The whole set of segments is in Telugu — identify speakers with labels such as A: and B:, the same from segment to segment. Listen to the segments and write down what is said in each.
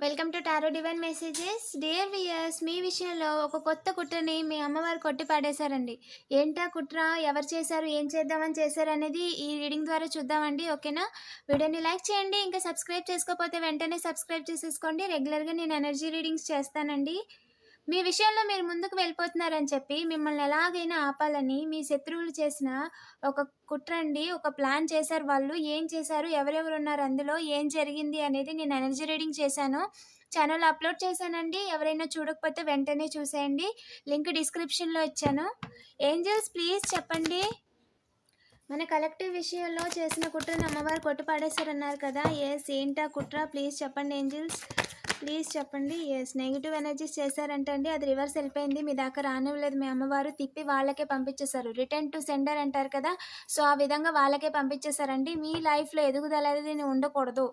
A: Welcome to tarot divine messages dear viewers మీ విషయంలో ఒక కొత్త కుట్రని మీ అమ్మవారు కొట్టి పాడేశారండి ఏంటా కుట్ర? ఎవరు చేశారు? ఏం చేద్దామని చేశారు అనేది ఈ రీడింగ్ ద్వారా చూద్దామండి ఓకేనా? వీడియోని లైక్ చేయండి ఇంకా సబ్స్క్రైబ్ చేసుకోకపోతే వెంటనే సబ్స్క్రైబ్ చేసేసుకోండి. రెగ్యులర్గా నేను ఎనర్జీ రీడింగ్స్ చేస్తానండి. మీ విషయంలో మీరు ముందుకు వెళ్ళిపోతున్నారని చెప్పి మిమ్మల్ని ఎలాగైనా ఆపాలని మీ శత్రువులు చేసిన ఒక కుట్రండి ఒక ప్లాన్ చేశారు వాళ్ళు. ఏం చేశారు? ఎవరెవరు ఉన్నారు? అందులో ఏం జరిగింది అనేది నేను ఎనర్జీ రీడింగ్ చేశాను. ఛానల్ అప్లోడ్ చేశానండి. ఎవరైనా చూడకపోతే వెంటనే చూసేయండి. లింక్ డిస్క్రిప్షన్లో ఇచ్చాను. ఏంజల్స్ ప్లీజ్ చెప్పండి. మన కలెక్టివ్ విషయంలో చేసిన కుట్రను అమ్మవారు కొట్టుపాడేశారన్నారు కదా. ఎస్ ఏంటా కుట్ర? ప్లీజ్ చెప్పండి ఏంజల్స్. ప్లీజ్ చెప్పండి. ఎస్ నెగిటివ్ ఎనర్జీస్ చేశారంటండి అది రివర్స్ వెళ్ళిపోయింది. మీ దాకా రానివ్వలేదు. మీ అమ్మవారు తిప్పి వాళ్ళకే పంపించేశారు. రిటర్న్ టు సెండర్ అంటారు కదా సో ఆ విధంగా వాళ్ళకే పంపించేశారండి. మీ లైఫ్లో ఎదుగుదల అనేది ఉండకూడదు.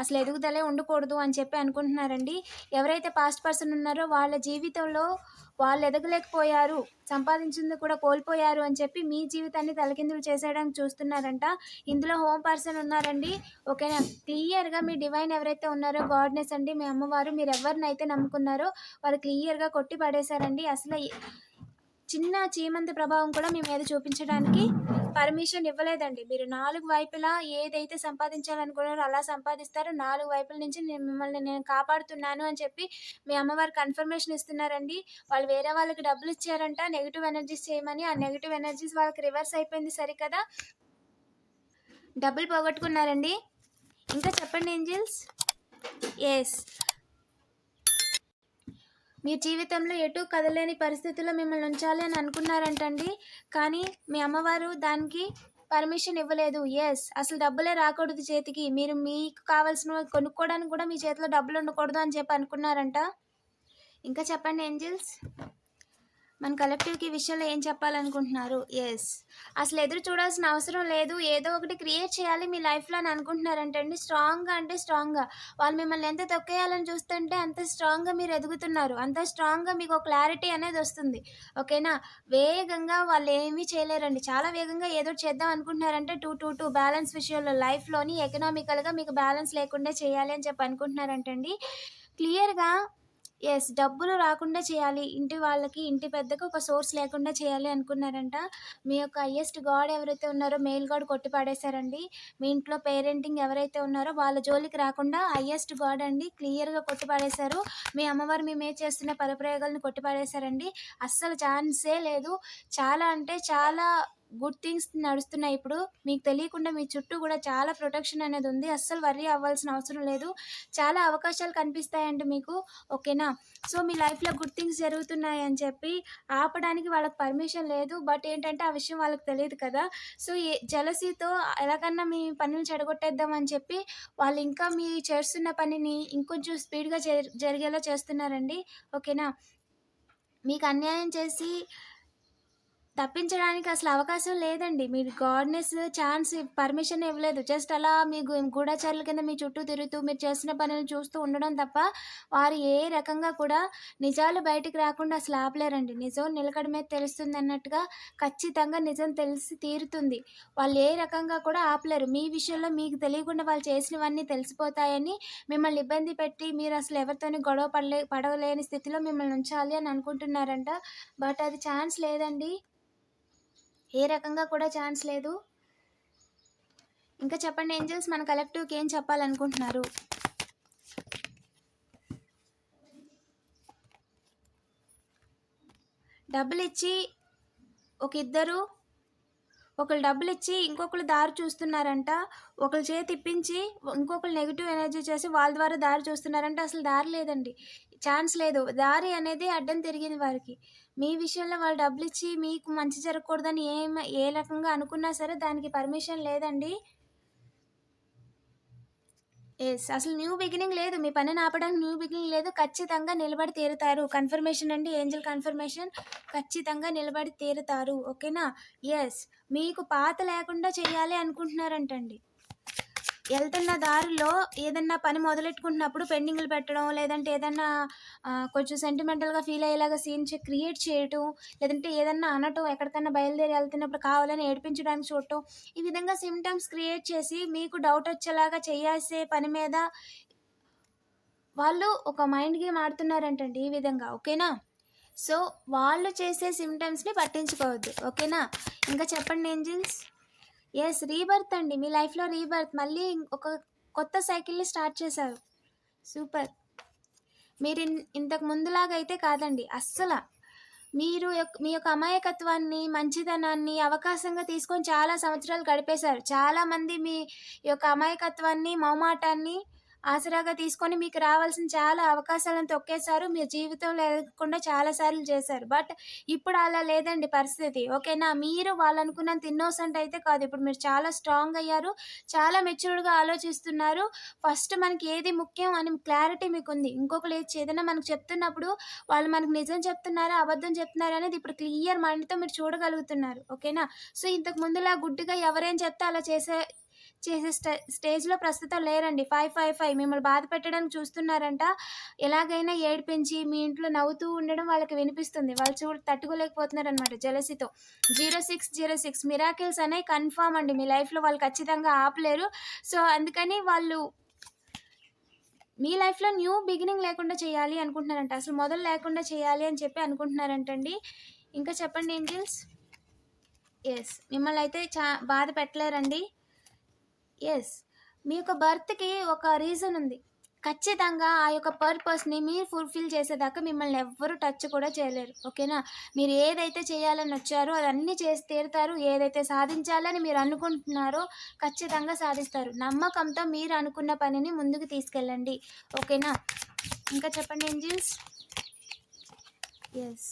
A: అసలు ఎదుగుదలే ఉండకూడదు అని చెప్పి అనుకుంటున్నారండి. ఎవరైతే పాస్ట్ పర్సన్ ఉన్నారో వాళ్ళ జీవితంలో వాళ్ళు ఎదగలేకపోయారు సంపాదించింది కూడా కోల్పోయారు అని చెప్పి మీ జీవితాన్ని తలకిందులు చేసేయడానికి చూస్తున్నారంట. ఇందులో హోమ్ పర్సన్ ఉన్నారండి. ఓకేనా? క్లియర్గా మీ డివైన్ ఎవరైతే ఉన్నారో గాడ్నెస్ అండి మీ అమ్మవారు మీరు ఎవరినైతే నమ్ముకున్నారో వాళ్ళు క్లియర్గా కొట్టి పడేశారండి. అసలు చిన్న చీమంతి ప్రభావం కూడా మీ మీద చూపించడానికి పర్మిషన్ ఇవ్వలేదండి. మీరు నాలుగు వైపులా ఏదైతే సంపాదించాలనుకున్నారో అలా సంపాదిస్తారో. నాలుగు వైపుల నుంచి నేను మిమ్మల్ని నేను కాపాడుతున్నాను అని చెప్పి మీ అమ్మవారు కన్ఫర్మేషన్ ఇస్తున్నారండి. వాళ్ళు వేరే వాళ్ళకి డబ్బులు ఇచ్చారంట నెగిటివ్ ఎనర్జీస్ చేయమని. ఆ నెగిటివ్ ఎనర్జీస్ వాళ్ళకి రివర్స్ అయిపోయింది సరికదా? డబ్బులు పోగొట్టుకున్నారండి. ఇంకా చెప్పండి ఏంజిల్స్? ఎస్ మీ జీవితంలో ఎటు కదలేని పరిస్థితుల్లో మిమ్మల్ని ఉంచాలి అని అనుకున్నారంటండి. కానీ మీ అమ్మవారు దానికి పర్మిషన్ ఇవ్వలేదు. ఎస్ అసలు డబ్బులే రాకూడదు చేతికి. మీరు మీకు కావాల్సినవి కొనుక్కోవడానికి కూడా మీ చేతిలో డబ్బులు ఉండకూడదు అని చెప్పి అనుకున్నారంట. ఇంకా చెప్పండి ఏంజిల్స్? మన కలెక్టివ్కి ఈ విషయంలో ఏం చెప్పాలనుకుంటున్నారు? ఎస్ అసలు ఎదురు చూడాల్సిన అవసరం లేదు. ఏదో ఒకటి క్రియేట్ చేయాలి మీ లైఫ్లో అని అనుకుంటున్నారంటండి. స్ట్రాంగ్గా అంటే స్ట్రాంగ్గా వాళ్ళు మిమ్మల్ని ఎంత తొక్కేయాలని చూస్తుంటే అంత స్ట్రాంగ్గా మీరు ఎదుగుతున్నారు. అంత స్ట్రాంగ్గా మీకు ఒక క్లారిటీ అనేది వస్తుంది. ఓకేనా వేగంగా వాళ్ళు ఏమీ చేయలేరండి. చాలా వేగంగా ఏదో చేద్దాం అనుకుంటున్నారంటే టూ టూ టూ బ్యాలెన్స్ విషయంలో లైఫ్లోని ఎకనామికల్గా మీకు బ్యాలెన్స్ లేకుండా చేయాలి అని చెప్పి అనుకుంటున్నారంటండి. క్లియర్గా ఎస్ డబ్బులు రాకుండా చేయాలి. ఇంటి వాళ్ళకి ఇంటి పెద్దకు ఒక సోర్స్ లేకుండా చేయాలి అనుకున్నారంట. మీ యొక్క హయ్యెస్ట్ గాడ్ ఎవరైతే ఉన్నారో మేల్ గాడ్ కొట్టి పాడేశారండి. మీ ఇంట్లో పేరెంటింగ్ ఎవరైతే ఉన్నారో వాళ్ళ జోలికి రాకుండా హయ్యెస్ట్ గాడ్ అండి క్లియర్గా కొట్టి పాడేశారు. మీ అమ్మవారు మీ మే చేస్తున్న పరప్రయోగాలను కొట్టి పాడేశారండి. అస్సలు ఛాన్సే లేదు. చాలా అంటే చాలా గుడ్ థింగ్స్ నడుస్తున్నాయి. ఇప్పుడు మీకు తెలియకుండా మీ చుట్టూ కూడా చాలా ప్రొటెక్షన్ అనేది ఉంది. అస్సలు వర్రీ అవ్వాల్సిన అవసరం లేదు. చాలా అవకాశాలు కనిపిస్తాయండి మీకు. ఓకేనా? సో మీ లైఫ్లో గుడ్ థింగ్స్ జరుగుతున్నాయి అని చెప్పి ఆపడానికి వాళ్ళకి పర్మిషన్ లేదు. బట్ ఏంటంటే ఆ విషయం వాళ్ళకి తెలియదు కదా. సో ఏ జలసీతో ఎలాగన్నా మీ పనులు చెడగొట్టేద్దామని చెప్పి వాళ్ళు ఇంకా మీ చేస్తున్న పనిని ఇంకొంచెం స్పీడ్గా జరిగేలా చేస్తున్నారండి. ఓకేనా? మీకు అన్యాయం చేసి తప్పించడానికి అసలు అవకాశం లేదండి. మీరు గాడ్నెస్ ఛాన్స్ పర్మిషన్ ఇవ్వలేదు. జస్ట్ అలా మీ గూఢచారుల కింద మీ చుట్టూ తిరుగుతూ మీరు చేసిన పనులు చూస్తూ ఉండడం తప్ప వారు ఏ రకంగా కూడా నిజాలు బయటికి రాకుండా అసలు ఆపలేరండి. నిజం నిలకడమే తెలుస్తుంది అన్నట్టుగా ఖచ్చితంగా నిజం తెలిసి తీరుతుంది. వాళ్ళు ఏ రకంగా కూడా ఆపలేరు. మీ విషయంలో మీకు తెలియకుండా వాళ్ళు చేసినవన్నీ తెలిసిపోతాయని మిమ్మల్ని ఇబ్బంది పెట్టి మీరు అసలు ఎవరితోని గొడవ పడలే పడవలేని స్థితిలో మిమ్మల్ని ఉంచాలి అని అనుకుంటున్నారంట. బట్ అది ఛాన్స్ లేదండి. ఏ రకంగా కూడా ఛాన్స్ లేదు. ఇంకా చెప్పండి ఏంజల్స్ మన కలెక్టివ్కి ఏం చెప్పాలనుకుంటున్నారు? డబ్బులు ఇచ్చి ఒక ఇద్దరు ఒకళ్ళు డబ్బులు ఇచ్చి ఇంకొకరు దారి చూస్తున్నారంట. ఒకళ్ళు చేతి ఇప్పించి ఇంకొకరు నెగిటివ్ ఎనర్జీ చేసి వాళ్ళ ద్వారా దారి చూస్తున్నారంట అసలు దారి లేదండి. ఛాన్స్ లేదు. దారి అనేది అడ్డం తిరిగింది వారికి. మీ విషయంలో వాళ్ళు డబ్బులు ఇచ్చి మీకు మంచి జరగకూడదని ఏం ఏ రకంగా అనుకున్నా సరే దానికి పర్మిషన్ లేదండి. ఎస్ అసలు న్యూ బిగినింగ్ లేదు. మీ పనిని ఆపడానికి న్యూ బిగినింగ్ లేదు. ఖచ్చితంగా నిలబడి తీరుతారు. కన్ఫర్మేషన్ అండి ఏంజల్ కన్ఫర్మేషన్ ఖచ్చితంగా నిలబడి తీరుతారు. ఓకేనా ఎస్ మీకు పాత లేకుండా చేయాలి అనుకుంటున్నారంటండి. వెళ్తున్న దారిలో ఏదన్నా పని మొదలెట్టుకుంటున్నప్పుడు పెండింగ్లు పెట్టడం లేదంటే ఏదన్నా కొంచెం సెంటిమెంటల్గా ఫీల్ అయ్యేలాగా సీన్స్ క్రియేట్ చేయటం లేదంటే ఏదన్నా అనటం ఎక్కడికన్నా బయలుదేరి వెళ్తున్నప్పుడు కావాలని ఏడిపించడానికి చూడటం ఈ విధంగా సిమ్టమ్స్ క్రియేట్ చేసి మీకు డౌట్ వచ్చేలాగా చేయాల్సే పని మీద వాళ్ళు ఒక మైండ్ గేమ్ ఆడుతున్నారంటండి ఈ విధంగా ఓకేనా? సో వాళ్ళు చేసే సిమ్టమ్స్ని పట్టించుకోవద్దు ఓకేనా? ఇంకా చెప్పండి ఏంజిల్స్? ఎస్ రీబర్త్ అండి. మీ లైఫ్లో రీబర్త్ మళ్ళీ ఒక కొత్త సైకిల్ని స్టార్ట్ చేశారు. సూపర్. మీరు ఇన్- ఇంతకు ముందులాగా అయితే కాదండి. అస్సలు. మీరు యొక్క- మీ యొక్క అమాయకత్వాన్ని మంచితనాన్ని అవకాశంగా తీసుకొని చాలా సంవత్సరాలు గడిపేశారు. చాలామంది మీ యొక్క అమాయకత్వాన్ని మౌమాటాన్ని ఆసరాగా తీసుకొని మీకు రావాల్సిన చాలా అవకాశాలను తొక్కేశారు. మీ జీవితం లేకుండా చాలాసార్లు చేశారు. బట్ ఇప్పుడు అలా లేదండి పరిస్థితి. ఓకేనా? మీరు వాళ్ళు అనుకున్నంత ఇన్నోసెంట్ అయితే కాదు. ఇప్పుడు మీరు చాలా స్ట్రాంగ్ అయ్యారు. చాలా మెచ్యూర్డ్గా ఆలోచిస్తున్నారు. ఫస్ట్ మనకి ఏది ముఖ్యం అని క్లారిటీ మీకు ఉంది ఇంకొకరు ఏది ఏదైనా మనకు చెప్తున్నప్పుడు వాళ్ళు మనకు నిజం చెప్తున్నారా అబద్ధం చెప్తున్నారా అనేది ఇప్పుడు క్లియర్ మైండ్తో మీరు చూడగలుగుతున్నారు. ఓకేనా? సో ఇంతకు ముందులా గుడ్డిగా ఎవరేం చెప్తే అలా చేసే చేసే స్టే స్టేజ్లో ప్రస్తుతం లేరండి. ఫైవ్ ఫైవ్ ఫైవ్ మిమ్మల్ని బాధ పెట్టడానికి చూస్తున్నారంట. ఎలాగైనా ఏడిపించి మీ ఇంట్లో నవ్వుతూ ఉండడం వాళ్ళకి వినిపిస్తుంది. వాళ్ళు చూ తట్టుకోలేకపోతున్నారు అనమాట జలసితో. Zero six zero six miracles అనేవి కన్ఫామ్ అండి. మీ లైఫ్లో వాళ్ళు ఖచ్చితంగా ఆపలేరు. సో అందుకని వాళ్ళు మీ లైఫ్లో న్యూ బిగినింగ్ లేకుండా చేయాలి అనుకుంటున్నారంట. అసలు మొదలు లేకుండా చేయాలి అని చెప్పి అనుకుంటున్నారంటండి. ఇంకా చెప్పండి ఏంజిల్స్? ఎస్. మిమ్మల్ని అయితే చా బాధ పెట్టలేరండి. ఎస్ మీ యొక్క బర్త్కి ఒక రీజన్ ఉంది. ఖచ్చితంగా ఆ యొక్క పర్పస్ని మీరు ఫుల్ఫిల్ చేసేదాకా మిమ్మల్ని ఎవ్వరూ టచ్ కూడా చేయలేరు. ఓకేనా మీరు ఏదైతే చేయాలని వచ్చారో అదన్నీ చేసి తీరుతారు. ఏదైతే సాధించాలని మీరు అనుకుంటున్నారో ఖచ్చితంగా సాధిస్తారు. నమ్మకంతో మీరు అనుకున్న పనిని ముందుకు తీసుకెళ్ళండి. ఓకేనా ఇంకా చెప్పండి ఏంజిల్స్? ఎస్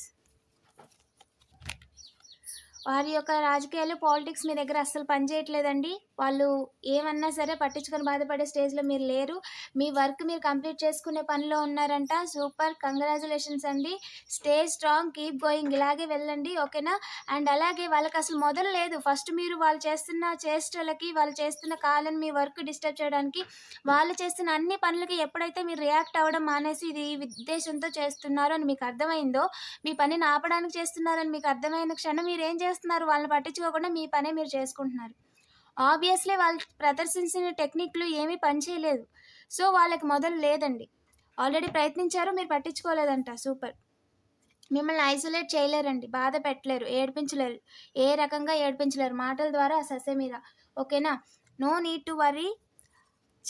A: వారి యొక్క రాజకీయాలు పాలిటిక్స్ మీ దగ్గర అస్సలు పనిచేయట్లేదండి. వాళ్ళు ఏమన్నా సరే పట్టించుకొని బాధపడే స్టేజ్లో మీరు లేరు. మీ వర్క్ మీరు కంప్లీట్ చేసుకునే పనిలో ఉన్నారంట. సూపర్. కంగ్రాచులేషన్స్ అండి. Stay strong. Keep going. ఇలాగే వెళ్ళండి. ఓకేనా? అండ్ అలాగే వాళ్ళకి అసలు మొదలు లేదు. ఫస్ట్ మీరు వాళ్ళు చేస్తున్న చేష్టలకి వాళ్ళు చేస్తున్న కాలని మీ వర్క్ డిస్టర్బ్ చేయడానికి వాళ్ళు చేస్తున్న అన్ని పనులకి ఎప్పుడైతే మీరు రియాక్ట్ అవ్వడం మానేసి ఇది ఈ ఉద్దేశంతో చేస్తున్నారో అని మీకు అర్థమైందో మీ పనిని ఆపడానికి చేస్తున్నారని మీకు అర్థమైన క్షణం మీరు ఏం చేస్తున్నారు? వాళ్ళని పట్టించుకోకుండా మీ పనే మీరు చేసుకుంటున్నారు. ఆబ్వియస్లీ వాళ్ళు ప్రదర్శించిన టెక్నిక్లు ఏమీ పనిచేయలేదు. సో వాళ్ళకి మొదలు లేదండి. ఆల్రెడీ ప్రయత్నించారు మీరు పట్టించుకోలేదంట. సూపర్. మిమ్మల్ని ఐసోలేట్ చేయలేరండి. బాధ పెట్టలేరు. ఏడిపించలేరు. ఏ రకంగా ఏడిపించలేరు. మాటల ద్వారా ససే మీద. ఓకేనా? No need to worry.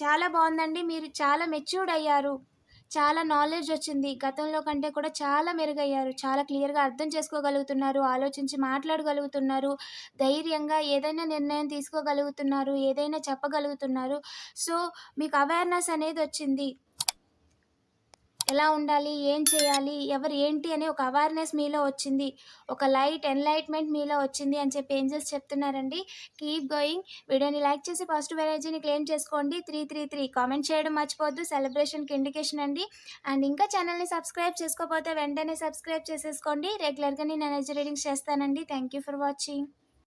A: చాలా బాగుందండి. మీరు చాలా మెచ్యూర్డ్ అయ్యారు. చాలా నాలెడ్జ్ వచ్చింది. గతంలో కంటే కూడా చాలా మెరుగయ్యారు. చాలా క్లియర్గా అర్థం చేసుకోగలుగుతున్నారు. ఆలోచించి మాట్లాడగలుగుతున్నారు. ధైర్యంగా ఏదైనా నిర్ణయం తీసుకోగలుగుతున్నారు. ఏదైనా చెప్పగలుగుతున్నారు. సో మీకు అవేర్నెస్ అనేది వచ్చింది. ఎలా ఉండాలి? ఏం చేయాలి? ఎవరు ఏంటి? అని ఒక అవేర్నెస్ మీలో వచ్చింది. ఒక లైట్ ఎన్లైట్మెంట్ మీలో వచ్చింది అని చెప్పి ఏంజల్స్ చెప్తున్నారండి. కీప్ గోయింగ్ వీడియోని లైక్ చేసి పాజిటివ్ ఎనర్జీని క్లెయిమ్ చేసుకోండి. త్రీ త్రీ త్రీ కామెంట్ చేయడం మర్చిపోద్దు సెలబ్రేషన్కి ఇండికేషన్ అండి. అండ్ ఇంకా ఛానల్ని సబ్స్క్రైబ్ చేసుకోకపోతే వెంటనే సబ్స్క్రైబ్ చేసేసుకోండి. రెగ్యులర్గా నేను ఎనర్జీ రీడింగ్స్ చేస్తానండి. Thank you for watching